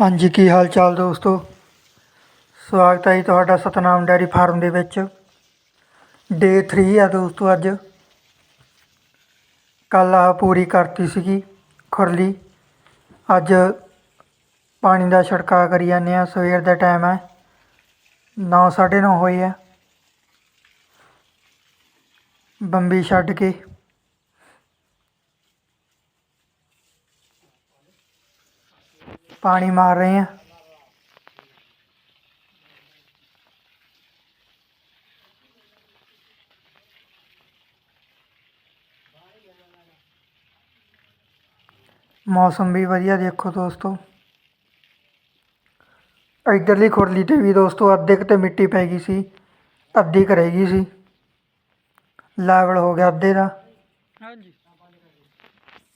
ਹਾਂਜੀ, ਕੀ ਹਾਲ ਚਾਲ ਦੋਸਤੋ? ਸਵਾਗਤ ਹੈ ਜੀ ਤੁਹਾਡਾ ਸਤਨਾਮ ਡੈਰੀ ਫਾਰਮ ਦੇ ਵਿੱਚ। ਡੇ 3 ਆ ਦੋਸਤੋ ਅੱਜ। ਕੱਲ ਆ ਪੂਰੀ ਕਰਤੀ ਸੀਗੀ ਖੁਰਲੀ। ਅੱਜ ਪਾਣੀ ਦਾ ਛਿੜਕਾਅ ਕਰੀ ਜਾਂਦੇ ਆ ਸਵੇਰ ਦਾ ਟਾਈਮ ਹੈ। 9:30 ਹੋਏ ਆ। ਬੰਬੀ ਛੱਡ ਕੇ ਪਾਣੀ ਮਾਰ ਰਹੇ ਆ ਮੌਸਮ ਵੀ ਵਧੀਆ ਦੇਖੋ ਦੋਸਤੋ। ਇਧਰਲੀ ਖੁਰਲੀ ਤੇ ਵੀ ਦੋਸਤੋ ਅੱਧੇ ਕੁ ਤੇ ਮਿੱਟੀ ਪੈ ਗਈ ਸੀ, ਅੱਧੀ ਕੁ ਰਹਿ ਗਈ ਸੀ। ਲੈਵਲ ਹੋ ਗਿਆ ਅੱਧੇ ਦਾ। ਹਾਂਜੀ।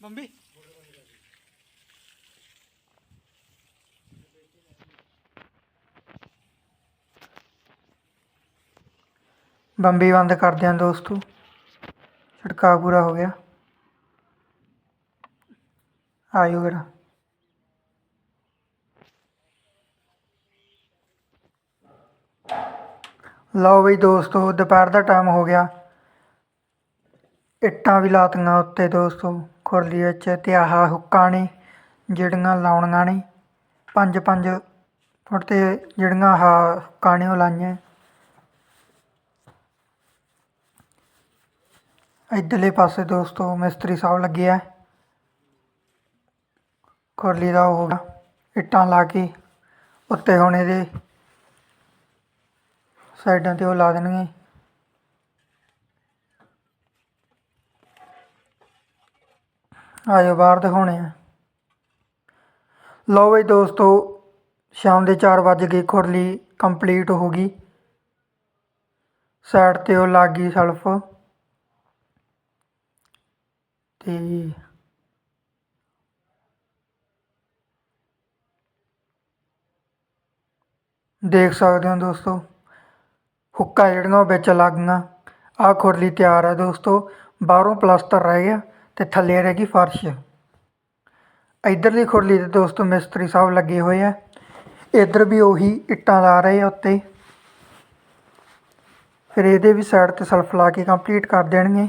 ਬੰਬੀ? ਬੰਬੀ ਬੰਦ ਕਰਦੇ ਹਾਂ ਦੋਸਤੋ। ਛਿੜਕਾਅ ਪੂਰਾ ਹੋ ਗਿਆ। ਆਇਓ ਫਿਰ। ਲਓ ਬਈ ਦੋਸਤੋ, ਦੁਪਹਿਰ ਦਾ ਟਾਈਮ ਹੋ ਗਿਆ। ਇੱਟਾਂ ਵੀ ਲਾਤੀਆਂ ਉੱਤੇ ਦੋਸਤੋ। ਖੁਰਲੀ ਵਿੱਚ ਤੇ ਆਹ ਹੁੱਕਾਂ ਨੇ, ਜਿਹੜੀਆਂ ਲਾਉਣੀਆਂ ਨੇ। ਪੰਜ ਪੰਜ ਫੁੱਟ ਤੇ ਜਿਹੜੀਆਂ ਆਹ ਹੁੱਕਾਂ ਨੇ ਉਹ ਲਾਈਆਂ। ਇੱਧਰਲੇ ਪਾਸੇ ਦੋਸਤੋ ਮਿਸਤਰੀ ਸਾਹਿਬ ਲੱਗੇ ਆ। ਖੁਰਲੀ ਦਾ ਉਹ ਹੋ ਗਿਆ ਇੱਟਾਂ ਲਾ ਕੇ ਉੱਤੇ ਹੁਣ ਇਹਦੇ ਸਾਈਡਾਂ ਤੇ ਉਹ ਲਾ ਦੇਣਗੇ। ਆਜੋ ਬਾਹਰ ਦਿਖਾਉਣੇ ਆ। ਲਓ ਬਈ ਦੋਸਤੋ, ਸ਼ਾਮ ਦੇ 4 ਵਜ ਗਏ, ਖੁਰਲੀ ਕੰਪਲੀਟ ਹੋ ਗਈ। ਸਾਈਡ ਤੇ ਉਹ ਲੱਗ ਗਈ ਸਲਫ। ਤੇ ਦੇਖ ਸਕਦੇ ਹੋ ਦੋਸਤੋ, ਹੁੱਕਾ ਜਿਹੜੀਆਂ ਉਹ ਵਿੱਚ ਲੱਗ ਆਹ ਖੁਰਲੀ ਤਿਆਰ ਹੈ ਦੋਸਤੋ, ਬਾਹਰੋਂ ਪਲਾਸਟਰ ਰਹਿ ਗਿਆ ਤੇ ਥੱਲੇ ਰਹਿ ਗਈ ਫਰਸ਼। ਇਧਰਲੀ ਖੁਰਲੀ ਤੇ ਦੋਸਤੋ ਮਿਸਤਰੀ ਸਾਹਿਬ ਲੱਗੇ ਹੋਏ ਆ। ਇੱਧਰ ਵੀ ਉਹੀ ਇੱਟਾਂ ਲਾ ਰਹੇ ਆ ਉੱਤੇ। ਫਿਰ ਇਹਦੇ ਵੀ ਸਾਈਡ ਤੇ ਸਲਫ ਲਾ ਕੇ ਕੰਪਲੀਟ ਕਰ ਦੇਣਗੇ।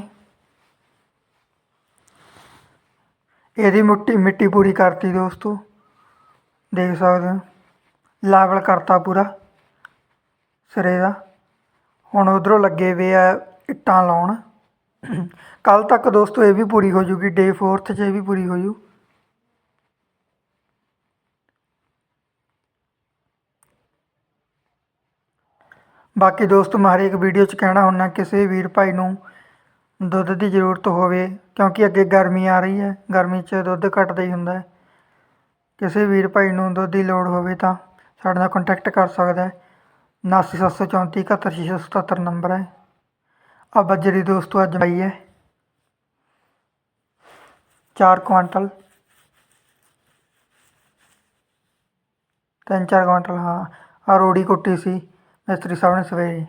ਇਹਦੀ ਮਿੱਟੀ ਮਿੱਟੀ ਪੂਰੀ ਕਰਤੀ ਦੋਸਤੋ। ਦੇਖ ਸਕਦੇ ਹੋ। ਲੈਵਲ ਕਰਤਾ ਪੂਰਾ ਸਿਰੇ ਦਾ। ਹੁਣ ਉਧਰੋਂ ਲੱਗੇ ਵੇ ਆ ਇੱਟਾਂ ਲਾਉਣ। ਕੱਲ ਤੱਕ ਦੋਸਤੋ ਇਹ ਵੀ ਪੂਰੀ ਹੋ ਜੂਗੀ। ਡੇ 4th 'ਚ ਇਹ ਵੀ ਪੂਰੀ ਹੋ ਜੂ। ਬਾਕੀ ਦੋਸਤੋ, ਮੈਂ ਹਰੇਕ ਵੀਡੀਓ 'ਚ ਕਹਿਣਾ ਹੁੰਦਾ ਕਿਸੇ ਵੀਰ ਭਾਈ ਨੂੰ ਦੁੱਧ ਦੀ ਜ਼ਰੂਰਤ ਹੋਵੇ, ਕਿਉਂਕਿ ਅੱਗੇ ਗਰਮੀ ਆ ਰਹੀ ਹੈ, ਗਰਮੀ 'ਚ ਦੁੱਧ ਘੱਟਦਾ ਹੀ ਹੁੰਦਾ ਕਿਸੇ ਵੀਰ ਭਾਈ ਨੂੰ ਦੁੱਧ ਦੀ ਲੋੜ ਹੋਵੇ ਤਾਂ ਸਾਡੇ ਨਾਲ ਕੰਟੈਕਟ ਕਰ ਸਕਦਾ ਉਨਾਸੀ ਸੱਤ ਸੌ ਚੌਂਤੀ ਇਕਹੱਤਰ ਛੇ ਸੌ ਸਤੱਤਰ ਨੰਬਰ ਹੈ। ਆ ਬੱਜਰੀ ਦੋਸਤੋ, ਅੱਜ ਆਈ ਹੈ। ਚਾਰ ਕੁਆਂਟਲ। ਤਿੰਨ ਚਾਰ ਕੁਆਂਟਲ, ਹਾਂ। ਆ ਰੋੜੀ ਕੁੱਟੀ ਸੀ, ਮਿਸਤਰੀ ਸਾਹਿਬ ਨੇ ਸਵੇਰੇ।